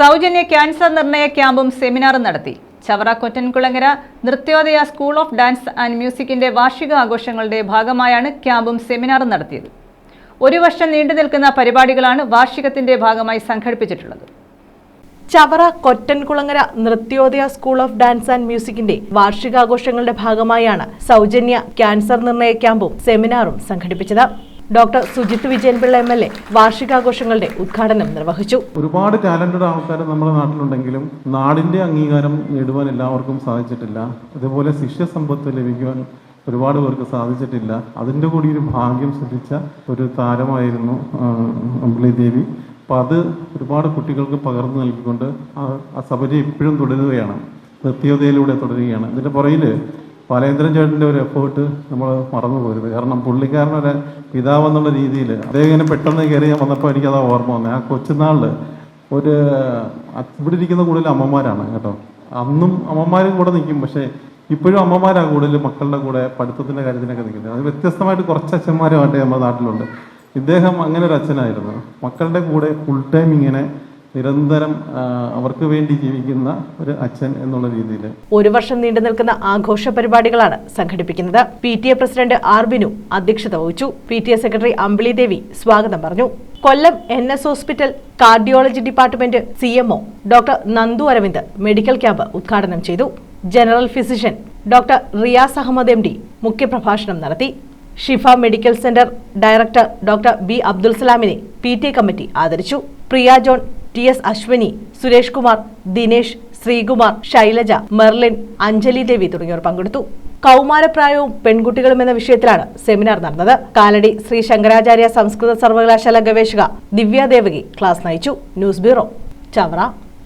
സൗജന്യ ക്യാൻസർ നിർണയ ക്യാമ്പും സെമിനാറും നടത്തി. Chavara Kottankulangara Nrithyodaya school of dance and മ്യൂസിക്കിന്റെ വാർഷിക ആഘോഷങ്ങളുടെ ഭാഗമായാണ് ക്യാമ്പും സെമിനാറും നടത്തിയത്. ഒരു വർഷം നീണ്ടു നിൽക്കുന്ന പരിപാടികളാണ് വാർഷികത്തിന്റെ ഭാഗമായി സംഘടിപ്പിച്ചിട്ടുള്ളത്. Chavara Kottankulangara Nrithyodaya school of dance and മ്യൂസിക്കിന്റെ വാർഷികാഘോഷങ്ങളുടെ ഭാഗമായാണ് സൗജന്യ ക്യാൻസർ നിർണയ ക്യാമ്പും സെമിനാറും സംഘടിപ്പിച്ചത്. Doctor Sujith Vijayanpillai M L A വാർഷികാഘോഷങ്ങളുടെ ഉദ്ഘാടനം നിർവഹിച്ചു. ഒരുപാട് ടാലന്റഡ് ആൾക്കാർ നമ്മുടെ നാട്ടിലുണ്ടെങ്കിലും നാടിന്റെ അംഗീകാരം നേടുവാൻ എല്ലാവർക്കും സാധിച്ചിട്ടില്ല. അതുപോലെ ശിഷ്യസമ്പത്ത് ലഭിക്കുവാൻ ഒരുപാട് പേർക്ക് സാധിച്ചിട്ടില്ല. അതിന്റെ കൂടി ഒരു ഭാഗ്യം സിദ്ധിച്ച ഒരു താരമായിരുന്നു അമ്പിളി ദേവി. അപ്പം അത് ഒരുപാട് കുട്ടികൾക്ക് പകർന്നു നൽകിക്കൊണ്ട് ആ സഭ ഇപ്പോഴും തുടരുകയാണ്. നൃത്യോദയയിലൂടെ തുടരുകയാണ്. ഇതിന്റെ പുറകിൽ ബാലേന്ദ്രൻ ചേട്ടന്റെ ഒരു എഫേർട്ട് നമ്മൾ മറന്നു പോരുത് കാരണം പുള്ളിക്കാരനൊരു പിതാവെന്നുള്ള രീതിയിൽ അദ്ദേഹം ഇങ്ങനെ പെട്ടെന്ന് കയറി വന്നപ്പോൾ എനിക്കത് ഓർമ്മ വന്നത് ആ കൊച്ചുനാളിൽ ഒരു ഇവിടെ ഇരിക്കുന്ന കൂടുതൽ അമ്മമാരാണ് കേട്ടോ. അന്നും അമ്മമാരും കൂടെ നിൽക്കും. പക്ഷേ ഇപ്പോഴും അമ്മമാരാണ് കൂടുതൽ മക്കളുടെ കൂടെ പഠിത്തത്തിന്റെ കാര്യത്തിനൊക്കെ നിൽക്കുന്നത്. അത് വ്യത്യസ്തമായിട്ട് കുറച്ച് അച്ഛന്മാരുമായിട്ട് നമ്മുടെ നാട്ടിലുണ്ട്. ഇദ്ദേഹം അങ്ങനെ ഒരു അച്ഛനായിരുന്നു. മക്കളുടെ കൂടെ ഫുൾ ടൈം ഇങ്ങനെ നിരന്തരം അവർക്ക് വേണ്ടി ജീവിക്കുന്ന ഒരു അച്ഛൻ എന്നുള്ള രീതിയിൽ. ഒരു വർഷം നീണ്ടു നിൽക്കുന്ന ആഘോഷ പരിപാടികളാണ് സംഘടിപ്പിക്കുന്നത്. P T A president R Binu അധ്യക്ഷത വഹിച്ചു. P T A secretary Ambili Devi സ്വാഗതം പറഞ്ഞു. Kollam N S hospital cardiology department C M O doctor Nandu Aravind medical camp ഉദ്ഘാടനം ചെയ്തു. General physician doctor Riyas Ahmed M D മുഖ്യപ്രഭാഷണം നടത്തി. Shifa medical centre director doctor B Abdul സലാമിനെ P T A committee ആദരിച്ചു. Priya John T S Ashwini Suresh Kumar Dinesh Sreekumar Shailaja Merlin Anjali Devi തുടങ്ങിയവർ പങ്കെടുത്തു. കൗമാരപ്രായവും പെൺകുട്ടികളും എന്ന വിഷയത്തിലാണ് seminar നടന്നത്. കാലടി ശ്രീ ശങ്കരാചാര്യ സംസ്കൃത സർവകലാശാല ഗവേഷക ദിവ്യാദേവകി ക്ലാസ് നയിച്ചു. News bureau Chavara.